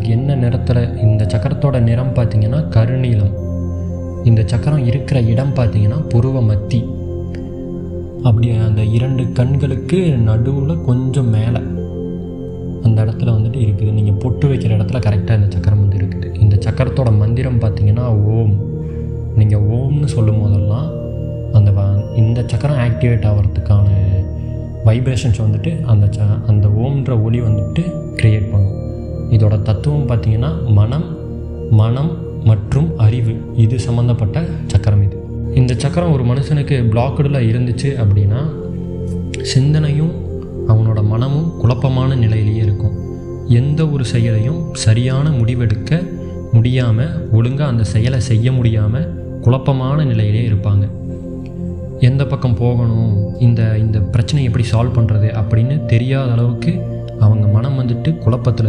உங்களுக்கு என்ன நிறத்தில் இந்த சக்கரத்தோட நிறம் பார்த்தீங்கன்னா கருநீலம். இந்த சக்கரம் இருக்கிற இடம் பார்த்தீங்கன்னா புருவ மத்தி அப்படி அந்த இரண்டு கண்களுக்கு நடுவில் கொஞ்சம் மேலே அந்த இடத்துல வந்துட்டு இருக்குது. நீங்கள் பொட்டு வைக்கிற இடத்துல கரெக்டாக இந்த சக்கரம் வந்து இருக்குது. இந்த சக்கரத்தோட மந்திரம் பார்த்தீங்கன்னா ஓம். நீங்கள் ஓம்னு சொல்லும் போதெல்லாம் அந்த இந்த சக்கரம் ஆக்டிவேட் ஆகிறதுக்கான வைப்ரேஷன்ஸ் வந்துட்டு அந்த ச அந்த ஓம்ன்ற ஒளி வந்துட்டு க்ரியேட் பண்ணும். இதோட தத்துவம் பார்த்தீங்கன்னா மனம் மனம் மற்றும் அறிவு. இது சம்மந்தப்பட்ட சக்கரம் இது. இந்த சக்கரம் ஒரு மனுஷனுக்கு பிளாக்கடில் இருந்துச்சு அப்படின்னா சிந்தனையும் அவனோட மனமும் குழப்பமான நிலையிலேயே இருக்கும். எந்த ஒரு செயலையும் சரியான முடிவெடுக்க முடியாமல் ஒழுங்காக அந்த செயலை செய்ய முடியாமல் குழப்பமான நிலையிலே இருப்பாங்க. எந்த பக்கம் போகணும் இந்த இந்த பிரச்சனையை எப்படி சால்வ் பண்ணுறது அப்படின்னு தெரியாத அளவுக்கு அவங்க மனம் வந்துட்டு குழப்பத்தில்